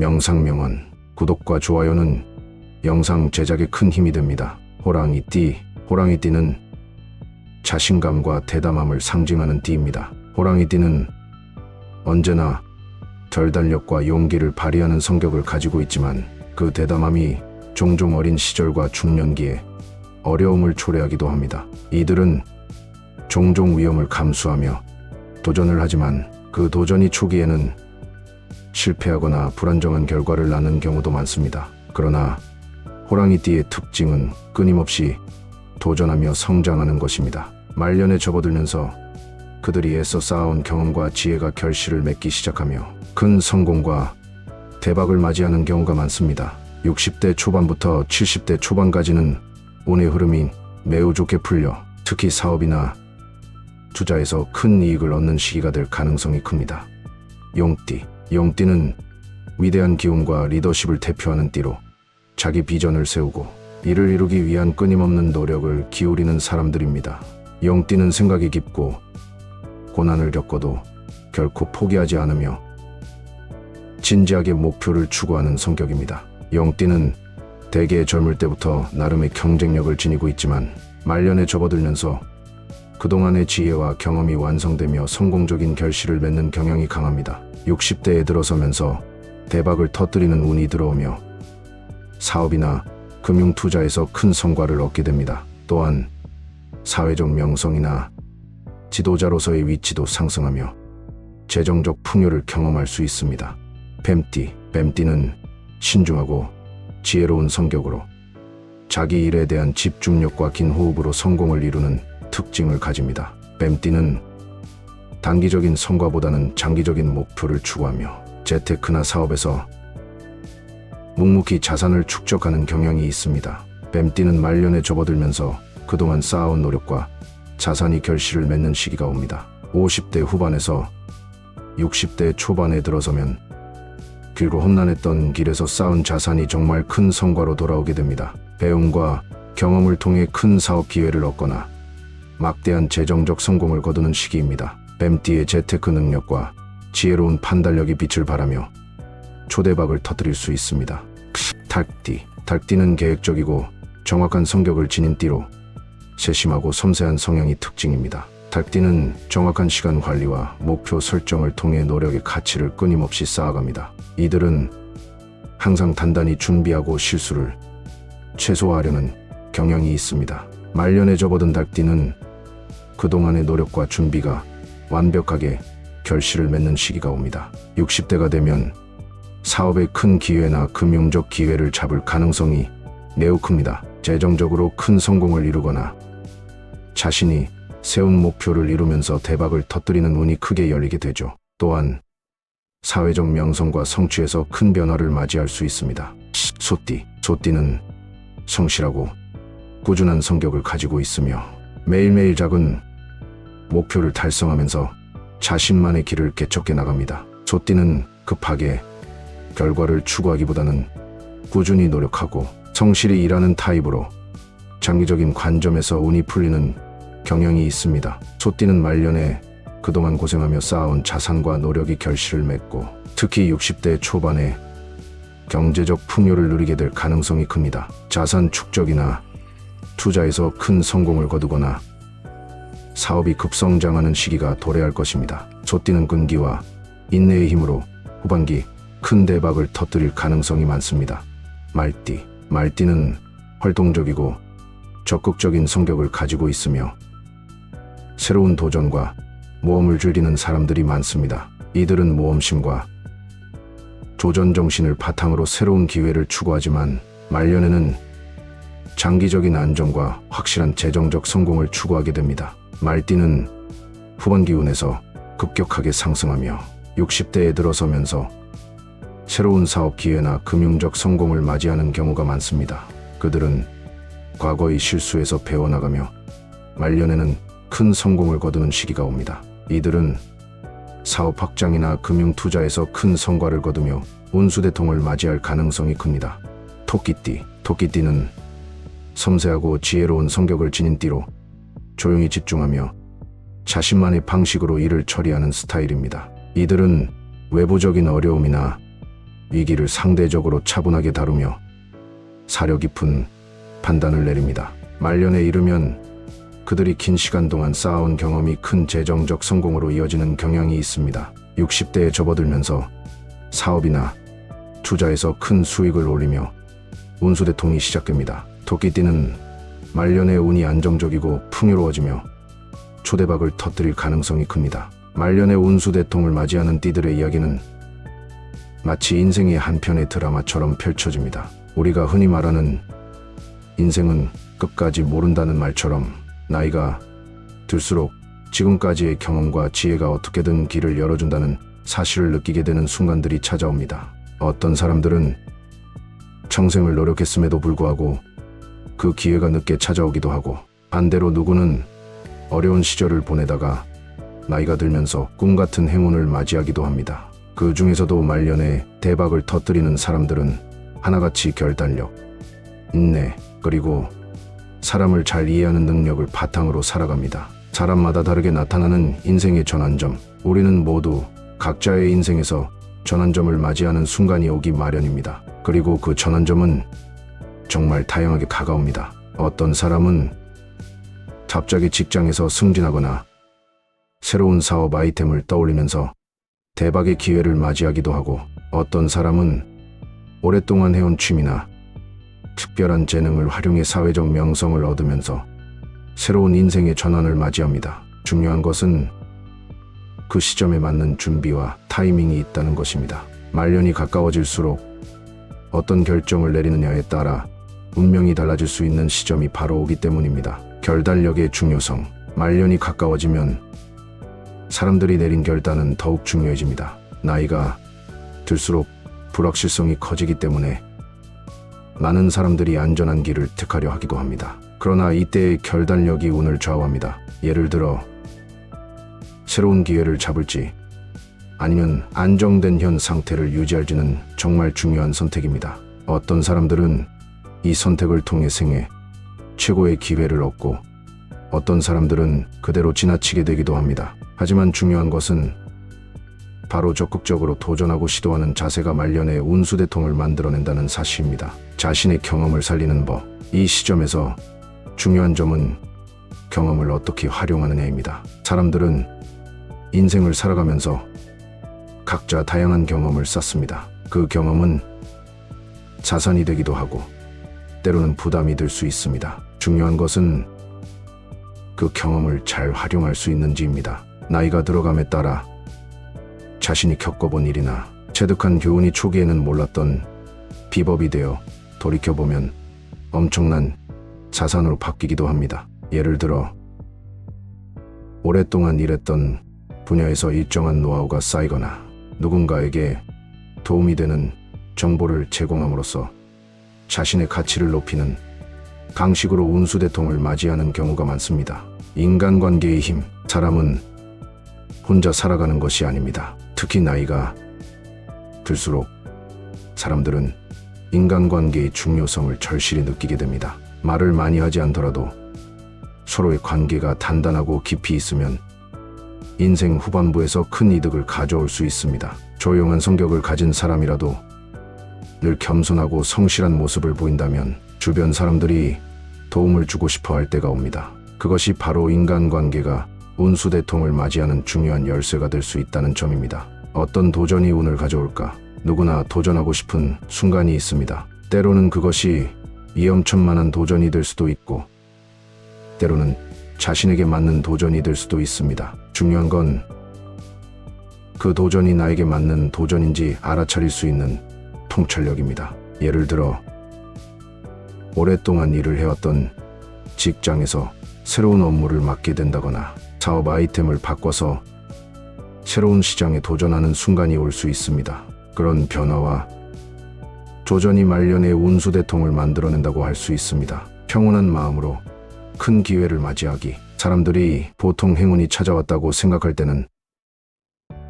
명상명언, 구독과 좋아요는 영상 제작에 큰 힘이 됩니다. 호랑이띠, 호랑이띠는 자신감과 대담함을 상징하는 띠입니다. 호랑이띠는 언제나 결단력과 용기를 발휘하는 성격을 가지고 있지만 그 대담함이 종종 어린 시절과 중년기에 어려움을 초래하기도 합니다. 이들은 종종 위험을 감수하며 도전을 하지만 그 도전이 초기에는 실패하거나 불안정한 결과를 낳는 경우도 많습니다. 그러나 호랑이띠의 특징은 끊임없이 도전하며 성장하는 것입니다. 말년에 접어들면서 그들이 애써 쌓아온 경험과 지혜가 결실을 맺기 시작하며 큰 성공과 대박을 맞이하는 경우가 많습니다. 60대 초반부터 70대 초반까지는 운의 흐름이 매우 좋게 풀려 특히 사업이나 투자에서 큰 이익을 얻는 시기가 될 가능성이 큽니다. 용띠. 용띠는 위대한 기운과 리더십을 대표하는 띠로 자기 비전을 세우고 이를 이루기 위한 끊임없는 노력을 기울이는 사람들입니다. 용띠는 생각이 깊고 고난을 겪어도 결코 포기하지 않으며 진지하게 목표를 추구하는 성격입니다. 용띠는 대개 젊을 때부터 나름의 경쟁력을 지니고 있지만 말년에 접어들면서 그동안의 지혜와 경험이 완성되며 성공적인 결실을 맺는 경향이 강합니다. 60대에 들어서면서 대박을 터뜨리는 운이 들어오며 사업이나 금융 투자에서 큰 성과를 얻게 됩니다. 또한 사회적 명성이나 지도자로서의 위치도 상승하며 재정적 풍요를 경험할 수 있습니다. 뱀띠, 뱀띠는 신중하고 지혜로운 성격으로 자기 일에 대한 집중력과 긴 호흡으로 성공을 이루는 특징을 가집니다. 뱀띠는 단기적인 성과보다는 장기적인 목표를 추구하며 재테크나 사업에서 묵묵히 자산을 축적하는 경향이 있습니다. 뱀띠는 말년에 접어들면서 그동안 쌓아온 노력과 자산이 결실을 맺는 시기가 옵니다. 50대 후반에서 60대 초반에 들어서면 길고 험난했던 길에서 쌓은 자산이 정말 큰 성과로 돌아오게 됩니다. 배움과 경험을 통해 큰 사업 기회를 얻거나 막대한 재정적 성공을 거두는 시기입니다. 뱀띠의 재테크 능력과 지혜로운 판단력이 빛을 발하며 초대박을 터뜨릴 수 있습니다. 닭띠. 닭띠는 계획적이고 정확한 성격을 지닌 띠로 세심하고 섬세한 성향이 특징입니다. 닭띠는 정확한 시간 관리와 목표 설정을 통해 노력의 가치를 끊임없이 쌓아갑니다. 이들은 항상 단단히 준비하고 실수를 최소화하려는 경향이 있습니다. 말년에 접어든 닭띠는 그동안의 노력과 준비가 완벽하게 결실을 맺는 시기가 옵니다. 60대가 되면 사업의 큰 기회나 금융적 기회를 잡을 가능성이 매우 큽니다. 재정적으로 큰 성공을 이루거나 자신이 세운 목표를 이루면서 대박을 터뜨리는 운이 크게 열리게 되죠. 또한 사회적 명성과 성취에서 큰 변화를 맞이할 수 있습니다. 소띠. 소띠는 성실하고 꾸준한 성격을 가지고 있으며 매일매일 작은 목표를 달성하면서 자신만의 길을 개척해 나갑니다. 소띠는 급하게 결과를 추구하기보다는 꾸준히 노력하고 성실히 일하는 타입으로 장기적인 관점에서 운이 풀리는 경향이 있습니다. 소띠는 말년에 그동안 고생하며 쌓아온 자산과 노력이 결실을 맺고 특히 60대 초반에 경제적 풍요를 누리게 될 가능성이 큽니다. 자산 축적이나 투자에서 큰 성공을 거두거나 사업이 급성장하는 시기가 도래할 것입니다. 소띠는 끈기와 인내의 힘으로 후반기 큰 대박을 터뜨릴 가능성이 많습니다. 말띠. 말띠는 활동적이고 적극적인 성격을 가지고 있으며 새로운 도전과 모험을 즐기는 사람들이 많습니다. 이들은 모험심과 도전 정신을 바탕으로 새로운 기회를 추구하지만 말년에는 장기적인 안정과 확실한 재정적 성공을 추구하게 됩니다. 말띠는 후반 기운에서 급격하게 상승하며 60대에 들어서면서 새로운 사업 기회나 금융적 성공을 맞이하는 경우가 많습니다. 그들은 과거의 실수에서 배워나가며 말년에는 큰 성공을 거두는 시기가 옵니다. 이들은 사업 확장이나 금융 투자에서 큰 성과를 거두며 운수대통을 맞이할 가능성이 큽니다. 토끼띠. 토끼띠는 섬세하고 지혜로운 성격을 지닌 띠로 조용히 집중하며 자신만의 방식으로 일을 처리하는 스타일입니다. 이들은 외부적인 어려움이나 위기를 상대적으로 차분하게 다루며 사려 깊은 판단을 내립니다. 말년에 이르면 그들이 긴 시간 동안 쌓아온 경험이 큰 재정적 성공으로 이어지는 경향이 있습니다. 60대에 접어들면서 사업이나 투자에서 큰 수익을 올리며 운수대통이 시작됩니다. 토끼띠는 말년에 운이 안정적이고 풍요로워지며 초대박을 터뜨릴 가능성이 큽니다. 말년에 운수 대통을 맞이하는 띠들의 이야기는 마치 인생의 한 편의 드라마처럼 펼쳐집니다. 우리가 흔히 말하는 인생은 끝까지 모른다는 말처럼 나이가 들수록 지금까지의 경험과 지혜가 어떻게든 길을 열어준다는 사실을 느끼게 되는 순간들이 찾아옵니다. 어떤 사람들은 평생을 노력했음에도 불구하고 그 기회가 늦게 찾아오기도 하고 반대로 누구는 어려운 시절을 보내다가 나이가 들면서 꿈 같은 행운을 맞이하기도 합니다. 그 중에서도 말년에 대박을 터뜨리는 사람들은 하나같이 결단력, 인내, 그리고 사람을 잘 이해하는 능력을 바탕으로 살아갑니다. 사람마다 다르게 나타나는 인생의 전환점. 우리는 모두 각자의 인생에서 전환점을 맞이하는 순간이 오기 마련입니다. 그리고 그 전환점은 정말 다양하게 다가옵니다. 어떤 사람은 갑자기 직장에서 승진하거나 새로운 사업 아이템을 떠올리면서 대박의 기회를 맞이하기도 하고 어떤 사람은 오랫동안 해온 취미나 특별한 재능을 활용해 사회적 명성을 얻으면서 새로운 인생의 전환을 맞이합니다. 중요한 것은 그 시점에 맞는 준비와 타이밍이 있다는 것입니다. 말년이 가까워질수록 어떤 결정을 내리느냐에 따라 운명이 달라질 수 있는 시점이 바로 오기 때문입니다. 결단력의 중요성. 말년이 가까워지면 사람들이 내린 결단은 더욱 중요해집니다. 나이가 들수록 불확실성이 커지기 때문에 많은 사람들이 안전한 길을 택하려 하기도 합니다. 그러나 이때의 결단력이 운을 좌우합니다. 예를 들어 새로운 기회를 잡을지 아니면 안정된 현 상태를 유지할지는 정말 중요한 선택입니다. 어떤 사람들은 이 선택을 통해 생애 최고의 기회를 얻고 어떤 사람들은 그대로 지나치게 되기도 합니다. 하지만 중요한 것은 바로 적극적으로 도전하고 시도하는 자세가 말년의 운수대통을 만들어낸다는 사실입니다. 자신의 경험을 살리는 법. 이 시점에서 중요한 점은 경험을 어떻게 활용하느냐입니다. 사람들은 인생을 살아가면서 각자 다양한 경험을 쌓습니다. 그 경험은 자산이 되기도 하고 때로는 부담이 될 수 있습니다. 중요한 것은 그 경험을 잘 활용할 수 있는지입니다. 나이가 들어감에 따라 자신이 겪어본 일이나 체득한 교훈이 초기에는 몰랐던 비법이 되어 돌이켜보면 엄청난 자산으로 바뀌기도 합니다. 예를 들어 오랫동안 일했던 분야에서 일정한 노하우가 쌓이거나 누군가에게 도움이 되는 정보를 제공함으로써 자신의 가치를 높이는 강식으로 운수대통을 맞이하는 경우가 많습니다. 인간관계의 힘, 사람은 혼자 살아가는 것이 아닙니다. 특히 나이가 들수록 사람들은 인간관계의 중요성을 절실히 느끼게 됩니다. 말을 많이 하지 않더라도 서로의 관계가 단단하고 깊이 있으면 인생 후반부에서 큰 이득을 가져올 수 있습니다. 조용한 성격을 가진 사람이라도 늘 겸손하고 성실한 모습을 보인다면 주변 사람들이 도움을 주고 싶어 할 때가 옵니다. 그것이 바로 인간관계가 운수대통을 맞이하는 중요한 열쇠가 될 수 있다는 점입니다. 어떤 도전이 운을 가져올까? 누구나 도전하고 싶은 순간이 있습니다. 때로는 그것이 위험천만한 도전이 될 수도 있고, 때로는 자신에게 맞는 도전이 될 수도 있습니다. 중요한 건 그 도전이 나에게 맞는 도전인지 알아차릴 수 있는 통찰력입니다. 예를 들어, 오랫동안 일을 해왔던 직장에서 새로운 업무를 맡게 된다거나 사업 아이템을 바꿔서 새로운 시장에 도전하는 순간이 올 수 있습니다. 그런 변화와 도전이 말년의 운수대통을 만들어낸다고 할 수 있습니다. 평온한 마음으로 큰 기회를 맞이하기. 사람들이 보통 행운이 찾아왔다고 생각할 때는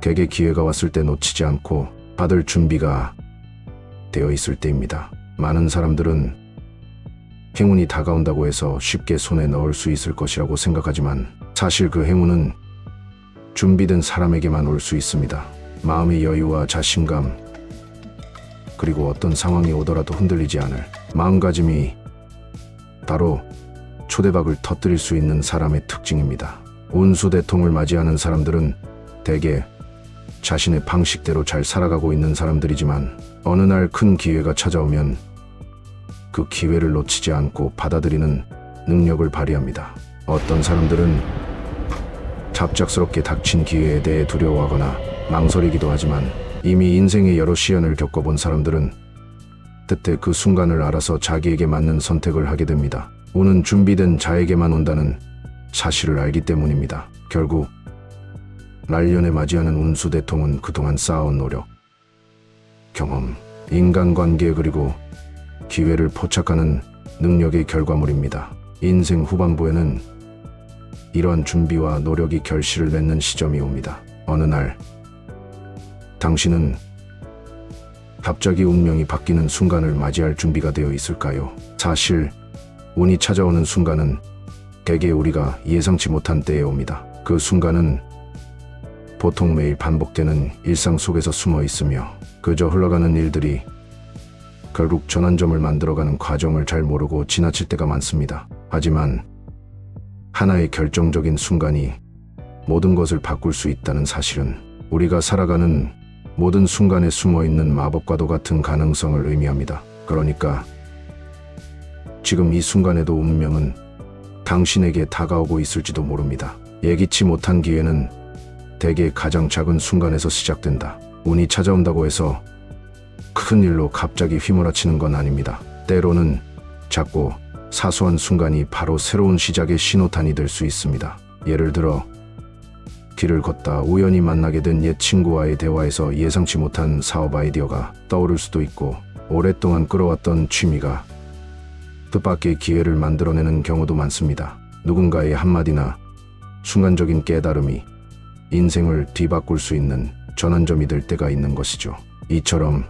개게 기회가 왔을 때 놓치지 않고 받을 준비가 되어 있을 때입니다. 많은 사람들은 행운이 다가온다고 해서 쉽게 손에 넣을 수 있을 것이라고 생각하지만 사실 그 행운은 준비된 사람에게만 올 수 있습니다. 마음의 여유와 자신감, 그리고 어떤 상황이 오더라도 흔들리지 않을 마음가짐이 바로 초대박을 터뜨릴 수 있는 사람의 특징입니다. 운수대통을 맞이하는 사람들은 대개 자신의 방식대로 잘 살아가고 있는 사람들이지만 어느 날 큰 기회가 찾아오면 그 기회를 놓치지 않고 받아들이는 능력을 발휘합니다. 어떤 사람들은 갑작스럽게 닥친 기회에 대해 두려워하거나 망설이기도 하지만 이미 인생의 여러 시련을 겪어본 사람들은 때때 그 순간을 알아서 자기에게 맞는 선택을 하게 됩니다. 운은 준비된 자에게만 온다는 사실을 알기 때문입니다. 결국 날년에 맞이하는 운수 대통은 그동안 쌓아온 노력, 경험, 인간관계 그리고 기회를 포착하는 능력의 결과물입니다. 인생 후반부에는 이러한 준비와 노력이 결실을 맺는 시점이 옵니다. 어느 날 당신은 갑자기 운명이 바뀌는 순간을 맞이할 준비가 되어 있을까요? 사실 운이 찾아오는 순간은 대개 우리가 예상치 못한 때에 옵니다. 그 순간은 보통 매일 반복되는 일상 속에서 숨어 있으며 그저 흘러가는 일들이 결국 전환점을 만들어가는 과정을 잘 모르고 지나칠 때가 많습니다. 하지만 하나의 결정적인 순간이 모든 것을 바꿀 수 있다는 사실은 우리가 살아가는 모든 순간에 숨어 있는 마법과도 같은 가능성을 의미합니다. 그러니까 지금 이 순간에도 운명은 당신에게 다가오고 있을지도 모릅니다. 예기치 못한 기회는 대개 가장 작은 순간에서 시작된다. 운이 찾아온다고 해서 큰 일로 갑자기 휘몰아치는 건 아닙니다. 때로는 작고 사소한 순간이 바로 새로운 시작의 신호탄이 될 수 있습니다. 예를 들어 길을 걷다 우연히 만나게 된 옛 친구와의 대화에서 예상치 못한 사업 아이디어가 떠오를 수도 있고 오랫동안 끌어왔던 취미가 뜻밖의 기회를 만들어내는 경우도 많습니다. 누군가의 한마디나 순간적인 깨달음이 인생을 뒤바꿀 수 있는 전환점이 될 때가 있는 것이죠. 이처럼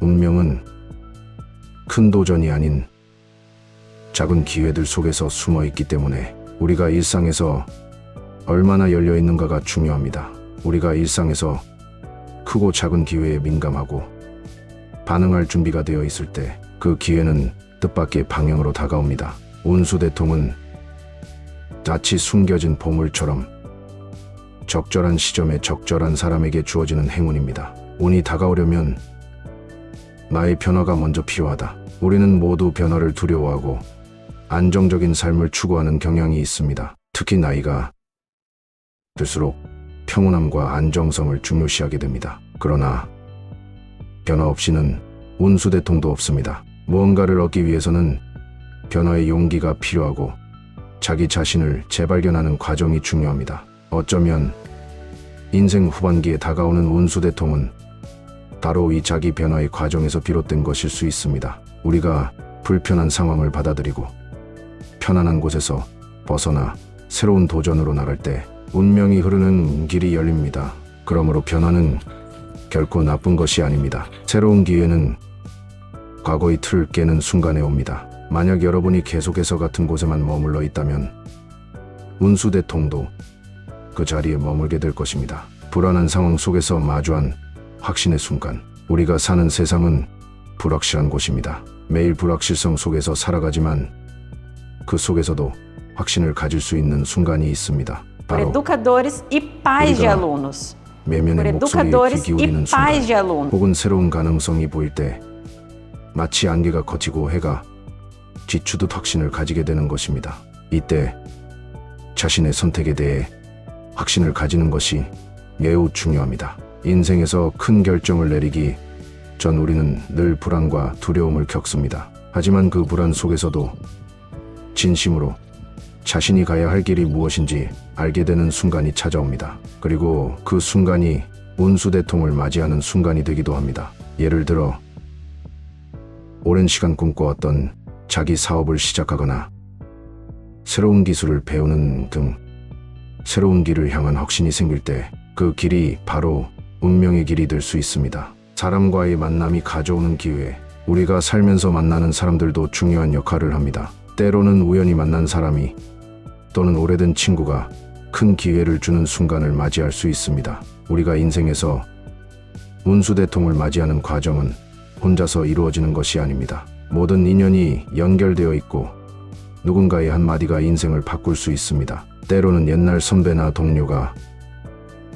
운명은 큰 도전이 아닌 작은 기회들 속에서 숨어 있기 때문에 우리가 일상에서 얼마나 열려 있는가가 중요합니다. 우리가 일상에서 크고 작은 기회에 민감하고 반응할 준비가 되어 있을 때 그 기회는 뜻밖의 방향으로 다가옵니다. 운수 대통은 자칫 숨겨진 보물처럼 적절한 시점에 적절한 사람에게 주어지는 행운입니다. 운이 다가오려면 나의 변화가 먼저 필요하다. 우리는 모두 변화를 두려워하고 안정적인 삶을 추구하는 경향이 있습니다. 특히 나이가 들수록 평온함과 안정성을 중요시하게 됩니다. 그러나 변화 없이는 운수대통도 없습니다. 무언가를 얻기 위해서는 변화의 용기가 필요하고 자기 자신을 재발견하는 과정이 중요합니다. 어쩌면 인생 후반기에 다가오는 운수 대통은 바로 이 자기 변화의 과정에서 비롯된 것일 수 있습니다. 우리가 불편한 상황을 받아들이고 편안한 곳에서 벗어나 새로운 도전으로 나갈 때 운명이 흐르는 길이 열립니다. 그러므로 변화는 결코 나쁜 것이 아닙니다. 새로운 기회는 과거의 틀을 깨는 순간에 옵니다. 만약 여러분이 계속해서 같은 곳에만 머물러 있다면 운수대통도 그 자리에 머물게 될 것입니다. 불안한 상황 속에서 마주한 확신의 순간. 우리가 사는 세상은 불확실한 곳입니다. 매일 불확실성 속에서 살아가지만 그 속에서도 확신을 가질 수 있는 순간이 있습니다. 바로 educadores e pais de alunos. 매면의 목소리에 귀 e 기울이는 순간. 혹은 새로운 가능성이 보일 때 마치 안개가 걷히고 해가 지추듯 확신을 가지게 되는 것입니다. 이때 자신의 선택에 대해 확신을 가지는 것이 매우 중요합니다. 인생에서 큰 결정을 내리기 전 우리는 늘 불안과 두려움을 겪습니다. 하지만 그 불안 속에서도 진심으로 자신이 가야 할 길이 무엇인지 알게 되는 순간이 찾아옵니다. 그리고 그 순간이 운수대통을 맞이하는 순간이 되기도 합니다. 예를 들어 오랜 시간 꿈꿔왔던 자기 사업을 시작하거나 새로운 기술을 배우는 등 새로운 길을 향한 확신이 생길 때 그 길이 바로 운명의 길이 될 수 있습니다. 사람과의 만남이 가져오는 기회, 우리가 살면서 만나는 사람들도 중요한 역할을 합니다. 때로는 우연히 만난 사람이 또는 오래된 친구가 큰 기회를 주는 순간을 맞이할 수 있습니다. 우리가 인생에서 운수대통을 맞이하는 과정은 혼자서 이루어지는 것이 아닙니다. 모든 인연이 연결되어 있고 누군가의 한마디가 인생을 바꿀 수 있습니다. 때로는 옛날 선배나 동료가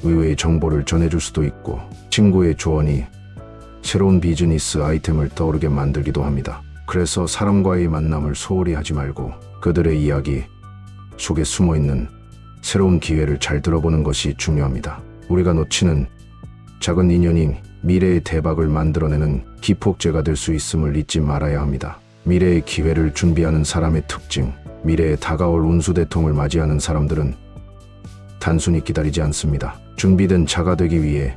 의외의 정보를 전해줄 수도 있고 친구의 조언이 새로운 비즈니스 아이템을 떠오르게 만들기도 합니다. 그래서 사람과의 만남을 소홀히 하지 말고 그들의 이야기 속에 숨어 있는 새로운 기회를 잘 들어보는 것이 중요합니다. 우리가 놓치는 작은 인연이 미래의 대박을 만들어내는 기폭제가 될 수 있음을 잊지 말아야 합니다. 미래의 기회를 준비하는 사람의 특징, 미래에 다가올 운수대통을 맞이하는 사람들은 단순히 기다리지 않습니다. 준비된 자가 되기 위해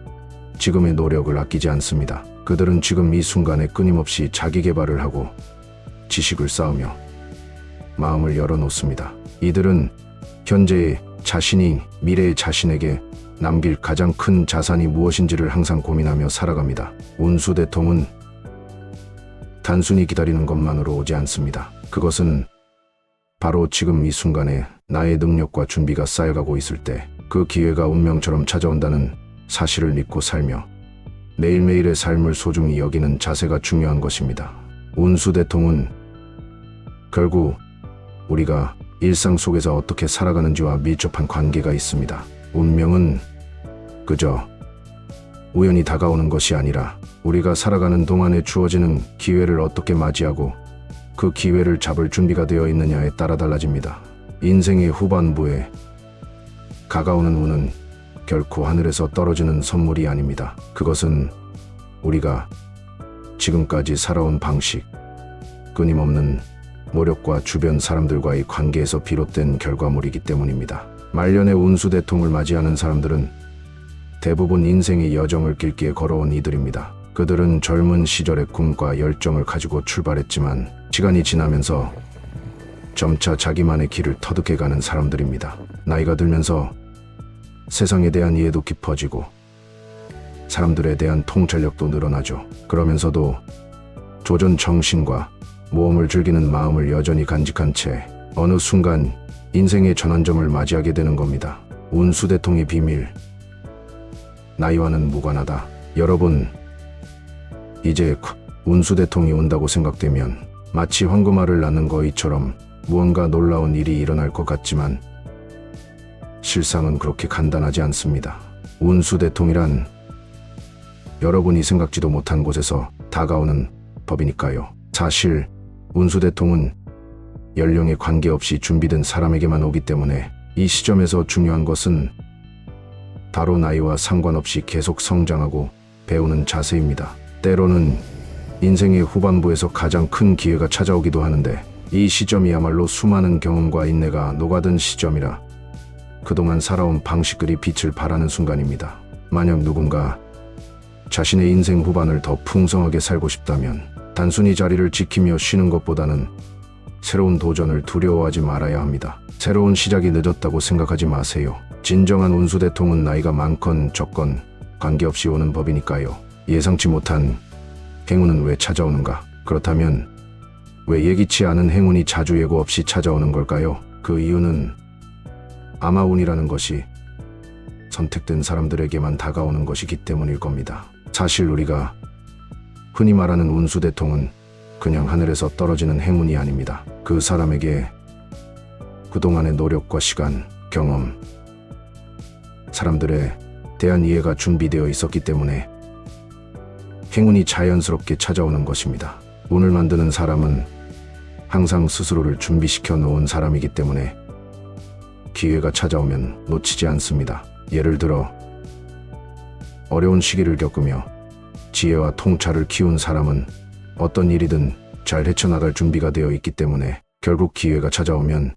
지금의 노력을 아끼지 않습니다. 그들은 지금 이 순간에 끊임없이 자기 개발을 하고 지식을 쌓으며 마음을 열어놓습니다. 이들은 현재의 자신이 미래의 자신에게 남길 가장 큰 자산이 무엇인지를 항상 고민하며 살아갑니다. 운수대통은 단순히 기다리는 것만으로 오지 않습니다. 그것은 바로 지금 이 순간에 나의 능력과 준비가 쌓여가고 있을 때 그 기회가 운명처럼 찾아온다는 사실을 믿고 살며 매일매일의 삶을 소중히 여기는 자세가 중요한 것입니다. 운수 대통은 결국 우리가 일상 속에서 어떻게 살아가는지와 밀접한 관계가 있습니다. 운명은 그저 우연히 다가오는 것이 아니라 우리가 살아가는 동안에 주어지는 기회를 어떻게 맞이하고 그 기회를 잡을 준비가 되어 있느냐에 따라 달라집니다. 인생의 후반부에 가까우는 운은 결코 하늘에서 떨어지는 선물이 아닙니다. 그것은 우리가 지금까지 살아온 방식, 끊임없는 노력과 주변 사람들과의 관계에서 비롯된 결과물이기 때문입니다. 말년의 운수대통을 맞이하는 사람들은 대부분 인생의 여정을 길게 걸어온 이들입니다. 그들은 젊은 시절의 꿈과 열정을 가지고 출발했지만 시간이 지나면서 점차 자기만의 길을 터득해가는 사람들입니다. 나이가 들면서 세상에 대한 이해도 깊어지고 사람들에 대한 통찰력도 늘어나죠. 그러면서도 조전 정신과 모험을 즐기는 마음을 여전히 간직한 채 어느 순간 인생의 전환점을 맞이하게 되는 겁니다. 운수대통의 비밀. 나이와는 무관하다. 여러분, 이제 운수 대통이 온다고 생각되면 마치 황금알을 낳는 거위처럼 무언가 놀라운 일이 일어날 것 같지만 실상은 그렇게 간단하지 않습니다. 운수 대통이란 여러분이 생각지도 못한 곳에서 다가오는 법이니까요. 사실 운수 대통은 연령에 관계없이 준비된 사람에게만 오기 때문에 이 시점에서 중요한 것은 바로 나이와 상관없이 계속 성장하고 배우는 자세입니다. 때로는 인생의 후반부에서 가장 큰 기회가 찾아오기도 하는데 이 시점이야말로 수많은 경험과 인내가 녹아든 시점이라 그동안 살아온 방식들이 빛을 발하는 순간입니다. 만약 누군가 자신의 인생 후반을 더 풍성하게 살고 싶다면 단순히 자리를 지키며 쉬는 것보다는 새로운 도전을 두려워하지 말아야 합니다. 새로운 시작이 늦었다고 생각하지 마세요. 진정한 운수 대통은 나이가 많건 적건 관계없이 오는 법이니까요. 예상치 못한 행운은 왜 찾아오는가? 그렇다면 왜 예기치 않은 행운이 자주 예고 없이 찾아오는 걸까요? 그 이유는 아마 운이라는 것이 선택된 사람들에게만 다가오는 것이기 때문일 겁니다. 사실 우리가 흔히 말하는 운수 대통은 그냥 하늘에서 떨어지는 행운이 아닙니다. 그 사람에게 그동안의 노력과 시간, 경험, 사람들에 대한 이해가 준비되어 있었기 때문에 행운이 자연스럽게 찾아오는 것입니다. 운을 만드는 사람은 항상 스스로를 준비시켜 놓은 사람이기 때문에 기회가 찾아오면 놓치지 않습니다. 예를 들어 어려운 시기를 겪으며 지혜와 통찰을 키운 사람은 어떤 일이든 잘 헤쳐나갈 준비가 되어 있기 때문에 결국 기회가 찾아오면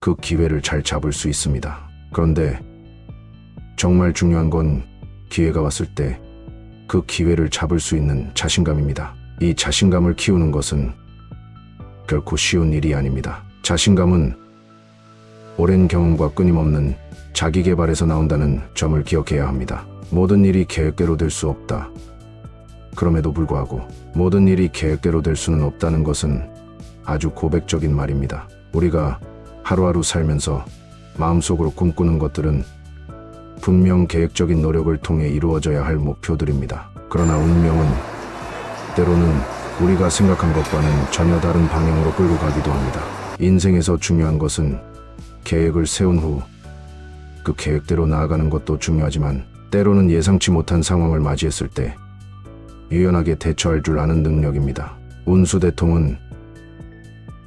그 기회를 잘 잡을 수 있습니다. 그런데 정말 중요한 건 기회가 왔을 때 그 기회를 잡을 수 있는 자신감입니다. 이 자신감을 키우는 것은 결코 쉬운 일이 아닙니다. 자신감은 오랜 경험과 끊임없는 자기 개발에서 나온다는 점을 기억해야 합니다. 모든 일이 계획대로 될 수 없다. 그럼에도 불구하고 모든 일이 계획대로 될 수는 없다는 것은 아주 고백적인 말입니다. 우리가 하루하루 살면서 마음속으로 꿈꾸는 것들은 분명 계획적인 노력을 통해 이루어져야 할 목표들입니다. 그러나 운명은 때로는 우리가 생각한 것과는 전혀 다른 방향으로 끌고 가기도 합니다. 인생에서 중요한 것은 계획을 세운 후 그 계획대로 나아가는 것도 중요하지만 때로는 예상치 못한 상황을 맞이했을 때 유연하게 대처할 줄 아는 능력입니다. 운수 대통은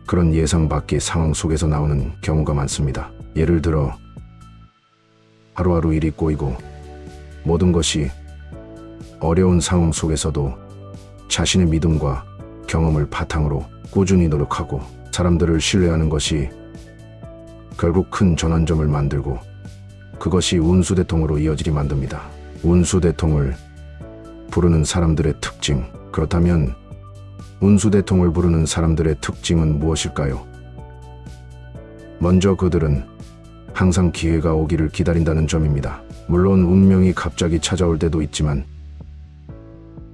그런 예상 밖의 상황 속에서 나오는 경우가 많습니다. 예를 들어 하루하루 일이 꼬이고 모든 것이 어려운 상황 속에서도 자신의 믿음과 경험을 바탕으로 꾸준히 노력하고 사람들을 신뢰하는 것이 결국 큰 전환점을 만들고 그것이 운수대통으로 이어지게 만듭니다. 운수대통을 부르는 사람들의 특징. 그렇다면 운수대통을 부르는 사람들의 특징은 무엇일까요? 먼저 그들은 항상 기회가 오기를 기다린다는 점입니다. 물론 운명이 갑자기 찾아올 때도 있지만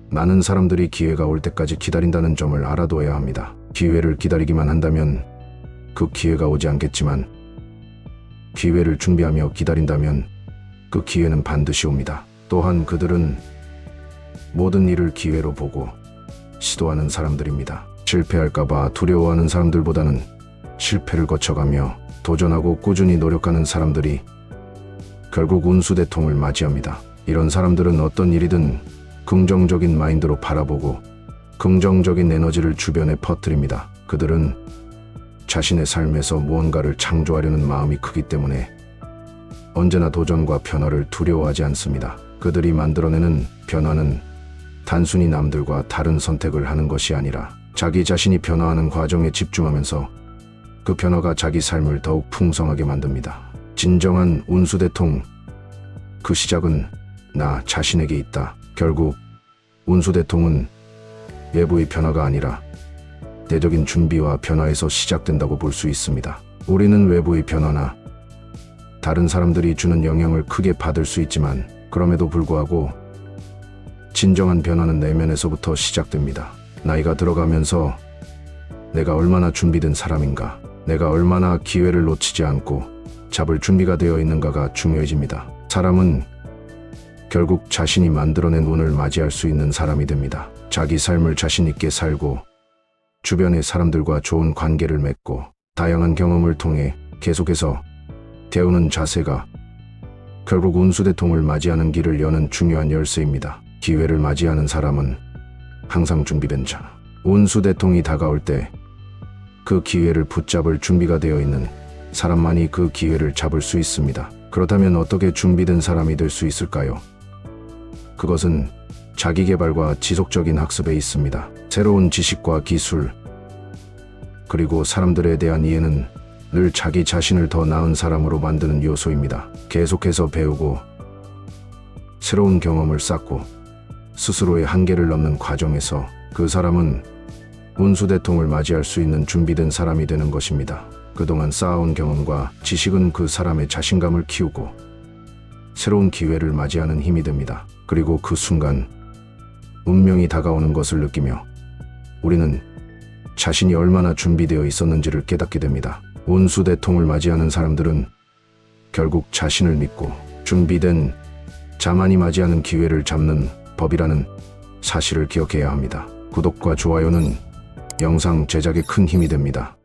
많은 사람들이 기회가 올 때까지 기다린다는 점을 알아둬야 합니다. 기회를 기다리기만 한다면 그 기회가 오지 않겠지만 기회를 준비하며 기다린다면 그 기회는 반드시 옵니다. 또한 그들은 모든 일을 기회로 보고 시도하는 사람들입니다. 실패할까봐 두려워하는 사람들보다는 실패를 거쳐가며 도전하고 꾸준히 노력하는 사람들이 결국 운수대통을 맞이합니다. 이런 사람들은 어떤 일이든 긍정적인 마인드로 바라보고 긍정적인 에너지를 주변에 퍼뜨립니다. 그들은 자신의 삶에서 무언가를 창조하려는 마음이 크기 때문에 언제나 도전과 변화를 두려워하지 않습니다. 그들이 만들어내는 변화는 단순히 남들과 다른 선택을 하는 것이 아니라 자기 자신이 변화하는 과정에 집중하면서 그 변화가 자기 삶을 더욱 풍성하게 만듭니다. 진정한 운수대통 그 시작은 나 자신에게 있다. 결국 운수대통은 외부의 변화가 아니라 내적인 준비와 변화에서 시작된다고 볼 수 있습니다. 우리는 외부의 변화나 다른 사람들이 주는 영향을 크게 받을 수 있지만 그럼에도 불구하고 진정한 변화는 내면에서부터 시작됩니다. 나이가 들어가면서 내가 얼마나 준비된 사람인가, 내가 얼마나 기회를 놓치지 않고 잡을 준비가 되어 있는가가 중요해집니다. 사람은 결국 자신이 만들어낸 운을 맞이할 수 있는 사람이 됩니다. 자기 삶을 자신 있게 살고 주변의 사람들과 좋은 관계를 맺고 다양한 경험을 통해 계속해서 대우는 자세가 결국 운수대통을 맞이하는 길을 여는 중요한 열쇠입니다. 기회를 맞이하는 사람은 항상 준비된 자. 운수대통이 다가올 때 그 기회를 붙잡을 준비가 되어 있는 사람만이 그 기회를 잡을 수 있습니다. 그렇다면 어떻게 준비된 사람이 될 수 있을까요? 그것은 자기 개발과 지속적인 학습에 있습니다. 새로운 지식과 기술, 그리고 사람들에 대한 이해는 늘 자기 자신을 더 나은 사람으로 만드는 요소입니다. 계속해서 배우고 새로운 경험을 쌓고 스스로의 한계를 넘는 과정에서 그 사람은 운수 대통을 맞이할 수 있는 준비된 사람이 되는 것입니다. 그동안 쌓아온 경험과 지식은 그 사람의 자신감을 키우고 새로운 기회를 맞이하는 힘이 됩니다. 그리고 그 순간 운명이 다가오는 것을 느끼며 우리는 자신이 얼마나 준비되어 있었는지를 깨닫게 됩니다. 운수 대통을 맞이하는 사람들은 결국 자신을 믿고 준비된 자만이 맞이하는 기회를 잡는 법이라는 사실을 기억해야 합니다. 구독과 좋아요는 영상 제작에 큰 힘이 됩니다.